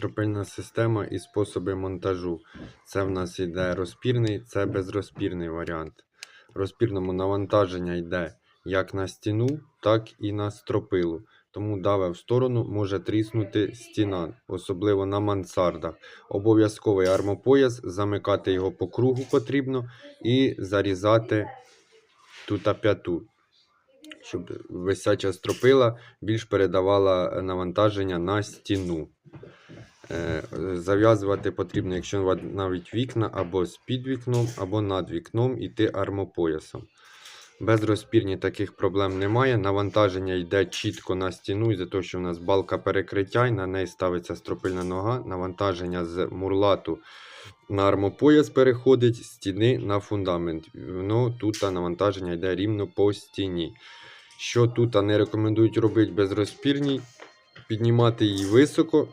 стропильна система і способи монтажу. Це в нас йде розпірний, це безрозпірний варіант. Розпірному навантаження йде як на стіну, так і на стропилу. Тому даве в сторону може тріснути стіна, особливо на мансардах. Обов'язковий армопояс, замикати його по кругу потрібно і зарізати тут п'яту, щоб висяча стропила більш передавала навантаження на стіну. Е, Зав'язувати потрібно, якщо навіть вікна або з під вікном, або над вікном іти армопоясом. Без розпірні таких проблем немає. Навантаження йде чітко на стіну, із-за того, що в нас балка перекриття, і на неї ставиться стропильна нога. Навантаження з мурлату на армопояс переходить з стіни на фундамент. Воно тут навантаження йде рівно по стіні. Що тут не рекомендують робити безрозпірній, піднімати її високо,